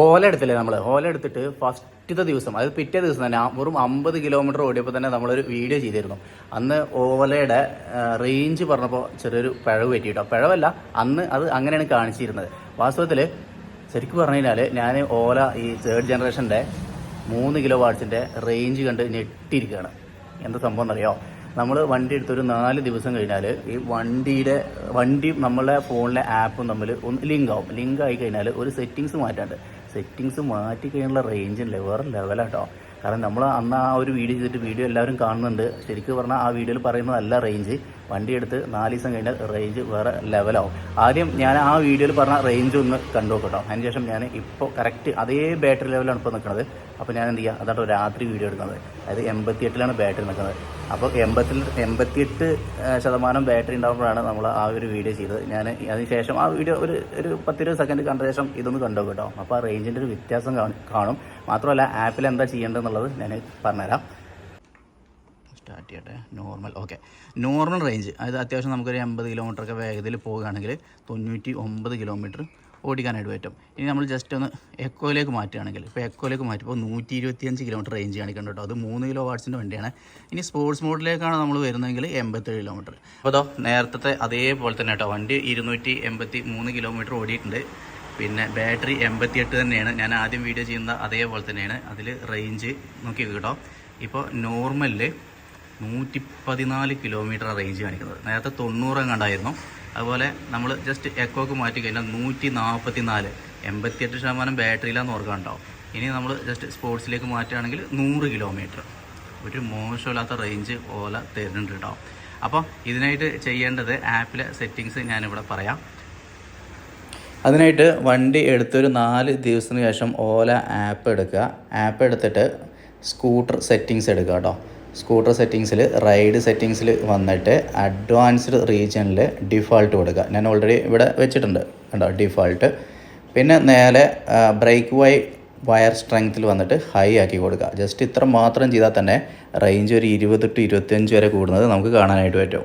ഓല എടുത്തില്ലേ നമ്മൾ ഓല എടുത്തിട്ട് ഫസ്റ്റത്തെ ദിവസം അതായത് പിറ്റേ ദിവസം തന്നെ വെറും അമ്പത് കിലോമീറ്റർ ഓടിയപ്പോൾ തന്നെ നമ്മളൊരു വീഡിയോ ചെയ്തിരുന്നു. അന്ന് ഓലയുടെ റേഞ്ച് പറഞ്ഞപ്പോൾ ചെറിയൊരു പിഴവ് പറ്റി കേട്ടോ പിഴവല്ല അന്ന് അത് അങ്ങനെയാണ് കാണിച്ചിരുന്നത്. വാസ്തവത്തിൽ ശരിക്കും പറഞ്ഞു കഴിഞ്ഞാൽ ഞാൻ ഓല ഈ തേർഡ് ജനറേഷന്റെ മൂന്ന് കിലോ വാട്സിന്റെ റേഞ്ച് കണ്ട് ഞെട്ടിയിരിക്കുകയാണ്. എന്താ സംഭവം എന്നറിയോ? നമ്മൾ വണ്ടി എടുത്തൊരു നാല് ദിവസം കഴിഞ്ഞാൽ ഈ വണ്ടിയുടെ വണ്ടി നമ്മളെ ഫോണിലെ ആപ്പും തമ്മിൽ ഒന്ന് ലിങ്ക് ആവും ലിങ്ക് ആയി കഴിഞ്ഞാൽ ഒരു സെറ്റിങ്സ് മാറ്റാണ്ട്. സെറ്റിങ്സ് മാറ്റി കഴിഞ്ഞുള്ള റേഞ്ച് ഇല്ലേ വേറെ ലെവലാട്ടോ. കാരണം നമ്മൾ അന്ന് ആ ഒരു വീഡിയോ ചെയ്തിട്ട് വീഡിയോ എല്ലാവരും കാണുന്നുണ്ട്. ശരിക്കും പറഞ്ഞാൽ ആ വീഡിയോയിൽ പറയുന്നതല്ല റേഞ്ച്. വണ്ടി എടുത്ത് നാല് ദിവസം കഴിഞ്ഞാൽ റേഞ്ച് വേറെ ലെവലാവും ആദ്യം ഞാൻ ആ വീഡിയോയിൽ പറഞ്ഞ റേഞ്ച് ഒന്ന് കണ്ടു നോക്കട്ടോ. അതിന് ശേഷം ഞാൻ ഇപ്പോൾ കറക്റ്റ് അതേ ബാറ്ററി ലെവലാണ് ഇപ്പോൾ നിൽക്കുന്നത് അപ്പോൾ ഞാൻ എന്ത് ചെയ്യുക അതാണ് രാത്രി വീഡിയോ എടുക്കുന്നത്. അതായത് എൺപത്തിയെട്ടിലാണ് ബാറ്ററി നിൽക്കുന്നത് അപ്പോൾ എൺപത്തിൽ എൺപത്തിയെട്ട് ശതമാനം ബാറ്ററി ഉണ്ടാകുമ്പോഴാണ് നമ്മൾ ആ ഒരു വീഡിയോ ചെയ്തത്. ഞാൻ അതിനുശേഷം ആ വീഡിയോ ഒരു ഒരു പത്തിരുപത് സെക്കൻഡ് കണ്ട ശേഷം ഇതൊന്ന് കണ്ടു കേട്ടോ അപ്പോൾ ആ റേഞ്ചിന്റെ ഒരു വ്യത്യാസം കാണും. മാത്രമല്ല ആപ്പിൽ എന്താ ചെയ്യേണ്ടതെന്നുള്ളത് ഞാൻ പറഞ്ഞുതരാം. സ്റ്റാർട്ട് ചെയ്യട്ടെ. Normal okay. നോർമൽ റേഞ്ച് അതായത് അത്യാവശ്യം നമുക്കൊരു എൺപത് കിലോമീറ്റർ ഒക്കെ വേഗതയിൽ പോവുകയാണെങ്കിൽ തൊണ്ണൂറ്റി ഒമ്പത് കിലോമീറ്റർ ഓടിക്കാനായിട്ട് പറ്റും. ഇനി നമ്മൾ ജസ്റ്റ് ഒന്ന് എക്കോയിലേക്ക് മാറ്റുകയാണെങ്കിൽ ഇപ്പോൾ എക്കോയിലേക്ക് മാറ്റുമ്പോൾ നൂറ്റി ഇരുപത്തിയഞ്ച് കിലോമീറ്റർ റേഞ്ച് കാണിക്കണം കേട്ടോ. അത് മൂന്ന് കിലോ വാട്സിന്റെ വണ്ടിയാണ്. ഇനി സ്പോർട്സ് മോഡിലേക്കാണ് നമ്മൾ വരുന്നതെങ്കിൽ എൺപത്തേഴ് കിലോമീറ്റർ അപ്പോൾ അതോ നേരത്തെ അതേപോലെ തന്നെ കേട്ടോ. വണ്ടി ഇരുന്നൂറ്റി എൺപത്തി മൂന്ന് കിലോമീറ്റർ ഓടിയിട്ടുണ്ട്. പിന്നെ ബാറ്ററി എൺപത്തിയെട്ട് തന്നെയാണ്. ഞാൻ ആദ്യം വീഡിയോ ചെയ്യുന്ന അതേപോലെ തന്നെയാണ്. അതിൽ റേഞ്ച് നോക്കി കേട്ടോ. ഇപ്പോൾ നോർമലിൽ നൂറ്റി പതിനാല് കിലോമീറ്റർ റേഞ്ച് കാണിക്കുന്നത്. നേരത്തെ തൊണ്ണൂറ് കണ്ടായിരുന്നു അതുപോലെ നമ്മൾ ജസ്റ്റ് എക്കോക്ക് മാറ്റി കഴിഞ്ഞാൽ നൂറ്റി നാൽപ്പത്തി നാല് എൺപത്തിയെട്ട് ശതമാനം ബാറ്ററിയിലാന്ന് ഓർക്കാൻ ഉണ്ടാവും ഇനി നമ്മൾ ജസ്റ്റ് സ്പോർട്സിലേക്ക് മാറ്റുകയാണെങ്കിൽ നൂറ് കിലോമീറ്റർ. ഒരു മോശമില്ലാത്ത റേഞ്ച് ഓല തരുന്നുണ്ട് കേട്ടോ. അപ്പോൾ ഇതിനായിട്ട് ചെയ്യേണ്ടത് ആപ്പിലെ സെറ്റിങ്സ് ഞാനിവിടെ പറയാം. അതിനായിട്ട് വണ്ടി എടുത്തൊരു നാല് ദിവസത്തിന് ശേഷം ഓല ആപ്പ് എടുക്കുക. ആപ്പ് എടുത്തിട്ട് സ്കൂട്ടർ സെറ്റിങ്സ് എടുക്കുക കേട്ടോ. സ്കൂട്ടർ സെറ്റിങ്സിൽ റൈഡ് സെറ്റിങ്സിൽ വന്നിട്ട് അഡ്വാൻസ്ഡ് റീജിയനിൽ ഡിഫാൾട്ട് കൊടുക്കുക. ഞാൻ ഓൾറെഡി ഇവിടെ വെച്ചിട്ടുണ്ട് കണ്ടോ ഡിഫാൾട്ട് പിന്നെ നേരെ ബ്രേക്ക് വൈ വയർ സ്ട്രെങ്ത്തിൽ വന്നിട്ട് ഹൈ ആക്കി കൊടുക്കുക. ജസ്റ്റ് ഇത്ര മാത്രം ചെയ്താൽ തന്നെ റേഞ്ച് ഒരു ഇരുപത് ടു ഇരുപത്തിയഞ്ച് വരെ കൂടുന്നത് നമുക്ക് കാണാനായിട്ട് പറ്റും.